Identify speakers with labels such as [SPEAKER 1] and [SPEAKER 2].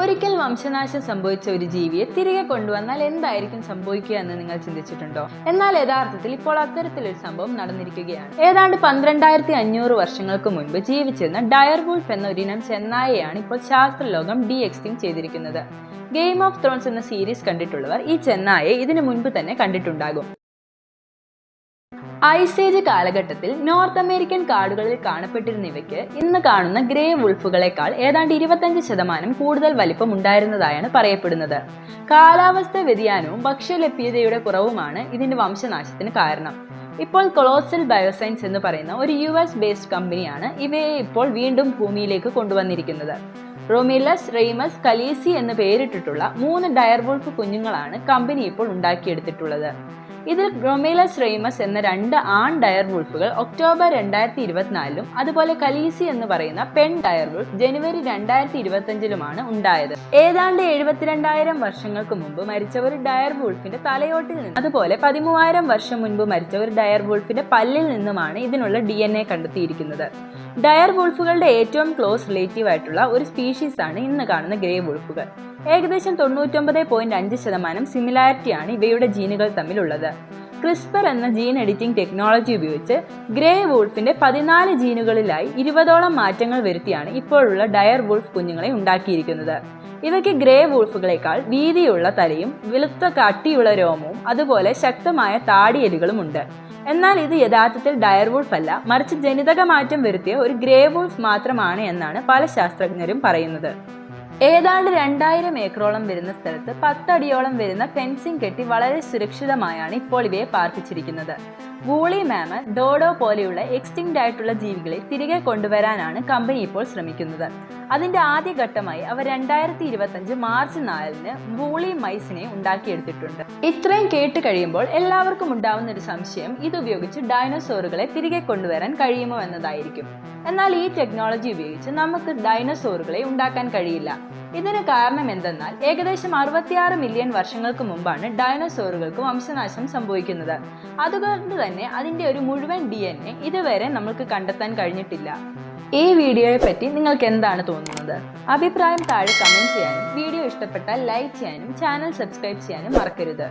[SPEAKER 1] ഒരിക്കൽ വംശനാശം സംഭവിച്ച ഒരു ജീവിയെ തിരികെ കൊണ്ടുവന്നാൽ എന്തായിരിക്കും സംഭവിക്കുക എന്ന് നിങ്ങൾ ചിന്തിച്ചിട്ടുണ്ടോ? എന്നാൽ യഥാർത്ഥത്തിൽ ഇപ്പോൾ അത്തരത്തിലൊരു സംഭവം നടന്നിരിക്കുകയാണ്. ഏതാണ്ട് പന്ത്രണ്ടായിരത്തി അഞ്ഞൂറ് വർഷങ്ങൾക്ക് മുൻപ് ജീവിച്ചിരുന്ന ഡയർ വുൾഫ് എന്ന ഒരിനം ചെന്നായയാണ് ഇപ്പോൾ ശാസ്ത്രലോകം ഡി എക്സ്റ്റിങ് ചെയ്തിരിക്കുന്നത്. ഗെയിം ഓഫ് ത്രോൺസ് എന്ന സീരീസ് കണ്ടിട്ടുള്ളവർ ഈ ചെന്നായെ ഇതിനു മുൻപ് തന്നെ കണ്ടിട്ടുണ്ടാകും. ഐസേജ് കാലഘട്ടത്തിൽ നോർത്ത് അമേരിക്കൻ കാടുകളിൽ കാണപ്പെട്ടിരുന്ന ഇവയ്ക്ക് ഇന്ന് കാണുന്ന ഗ്രേ വുൾഫുകളെക്കാൾ ഏതാണ്ട് ഇരുപത്തഞ്ച് ശതമാനം കൂടുതൽ വലിപ്പം ഉണ്ടായിരുന്നതായാണ് പറയപ്പെടുന്നത്. കാലാവസ്ഥ വ്യതിയാനവും ഭക്ഷ്യലഭ്യതയുടെ കുറവുമാണ് ഇതിന്റെ വംശനാശത്തിന് കാരണം. ഇപ്പോൾ കൊളോസൽ ബയോസയൻസ് എന്ന് പറയുന്ന ഒരു യു എസ് ബേസ്ഡ് കമ്പനിയാണ് ഇവയെ ഇപ്പോൾ വീണ്ടും ഭൂമിയിലേക്ക് കൊണ്ടുവന്നിരിക്കുന്നത്. റൊമിലസ് റെയ്മസ് കലീസി എന്ന് പേരിട്ടിട്ടുള്ള മൂന്ന് ഡയർവോൾഫ് കുഞ്ഞുങ്ങളാണ് കമ്പനി ഇപ്പോൾ ഉണ്ടാക്കിയെടുത്തിട്ടുള്ളത്. ഇതിൽ ഗ്രൊമേലസ് റെയ്മസ് എന്ന രണ്ട് ആൺ ഡയർ വുൾഫുകൾ ഒക്ടോബർ രണ്ടായിരത്തി ഇരുപത്തിനാലിലും അതുപോലെ കലീസി എന്ന് പറയുന്ന പെൺ ഡയർ വുൾഫ് ജനുവരി രണ്ടായിരത്തി ഇരുപത്തിയഞ്ചിലുമാണ് ഉണ്ടായത്. ഏതാണ്ട് എഴുപത്തിരണ്ടായിരം വർഷങ്ങൾക്ക് മുമ്പ് മരിച്ച ഒരു ഡയർ വുൾഫിന്റെ തലയോട്ടിൽ നിന്ന് അതുപോലെ പതിമൂവായിരം വർഷം മുൻപ് മരിച്ച ഒരു ഡയർ വുൾഫിന്റെ പല്ലിൽ നിന്നുമാണ് ഇതിനുള്ള ഡി എൻ എ കണ്ടെത്തിയിരിക്കുന്നത്. ഡയർ വുൾഫുകളുടെ ഏറ്റവും ക്ലോസ് റിലേറ്റീവ് ആയിട്ടുള്ള ഒരു സ്പീഷീസ് ആണ് ഇന്ന് കാണുന്ന ഗ്രേ വുൾഫുകൾ ഏകദേശം തൊണ്ണൂറ്റൊമ്പത് പോയിന്റ് അഞ്ച് ശതമാനം സിമിലാരിറ്റിയാണ് ഇവയുടെ ജീനുകൾ തമ്മിലുള്ളത്. ക്രിസ്പർ എന്ന ജീൻ എഡിറ്റിംഗ് ടെക്നോളജി ഉപയോഗിച്ച് ഗ്രേ വൂൾഫിന്റെ പതിനാല് ജീനുകളിലായി ഇരുപതോളം മാറ്റങ്ങൾ വരുത്തിയാണ് ഇപ്പോഴുള്ള ഡയർ വൂൾഫ് കുഞ്ഞുങ്ങളെ ഉണ്ടാക്കിയിരിക്കുന്നത്. ഇവയ്ക്ക് ഗ്രേ വൂൾഫുകളെക്കാൾ വീതിയുള്ള തലയും വെളുത്ത കട്ടിയുള്ള രോമവും അതുപോലെ ശക്തമായ താടിയലുകളും ഉണ്ട്. എന്നാൽ ഇത് യഥാർത്ഥത്തിൽ ഡയർ വൂൾഫ് അല്ല മറിച്ച് ജനിതക മാറ്റം വരുത്തിയ ഒരു ഗ്രേ വൂൾഫ് മാത്രമാണ് എന്നാണ് പല ശാസ്ത്രജ്ഞരും പറയുന്നത്. ഏതാണ്ട് രണ്ടായിരം ഏക്കറോളം വരുന്ന സ്ഥലത്ത് പത്തടിയോളം വരുന്ന ഫെൻസിംഗ് കെട്ടി വളരെ സുരക്ഷിതമായാണ് ഇപ്പോൾ ഇവയെ പാർപ്പിച്ചിരിക്കുന്നത്. വൂളി മാമ ഡോഡോ പോലെയുള്ള എക്സ്റ്റിങ്ക്റ്റ് ആയിട്ടുള്ള ജീവികളെ തിരികെ കൊണ്ടുവരാനാണ് കമ്പനി ഇപ്പോൾ ശ്രമിക്കുന്നത്. അതിന്റെ ആദ്യഘട്ടമായി അവർ രണ്ടായിരത്തി ഇരുപത്തഞ്ച് മാർച്ച് നാലിന് ബൂളി മൈസിനെ ഉണ്ടാക്കിയെടുത്തിട്ടുണ്ട്. ഇത്രയും കേട്ട് കഴിയുമ്പോൾ എല്ലാവർക്കും ഉണ്ടാവുന്ന ഒരു സംശയം ഇതുപയോഗിച്ച് ഡൈനോസോറുകളെ തിരികെ കൊണ്ടുവരാൻ കഴിയുമോ എന്നതായിരിക്കും. എന്നാൽ ഈ ടെക്നോളജി ഉപയോഗിച്ച് നമുക്ക് ഡൈനോസോറുകളെ ഉണ്ടാക്കാൻ കഴിയില്ല. ഇതിന് കാരണം എന്തെന്നാൽ ഏകദേശം അറുപത്തിയാറ് മില്യൺ വർഷങ്ങൾക്ക് മുമ്പാണ് ഡൈനോസോറുകൾക്ക് വംശനാശം സംഭവിക്കുന്നത്. അതുകൊണ്ട് തന്നെ അതിന്റെ ഒരു മുഴുവൻ ഡി ഇതുവരെ നമ്മൾക്ക് കണ്ടെത്താൻ കഴിഞ്ഞിട്ടില്ല. ഈ വീഡിയോയെ പറ്റി നിങ്ങൾക്ക് എന്താണ് തോന്നുന്നത്? അഭിപ്രായം താഴെ കമന്റ് ചെയ്യാനും വീഡിയോ ഇഷ്ടപ്പെട്ടാൽ ലൈക്ക് ചെയ്യാനും ചാനൽ സബ്സ്ക്രൈബ് ചെയ്യാനും മറക്കരുത്.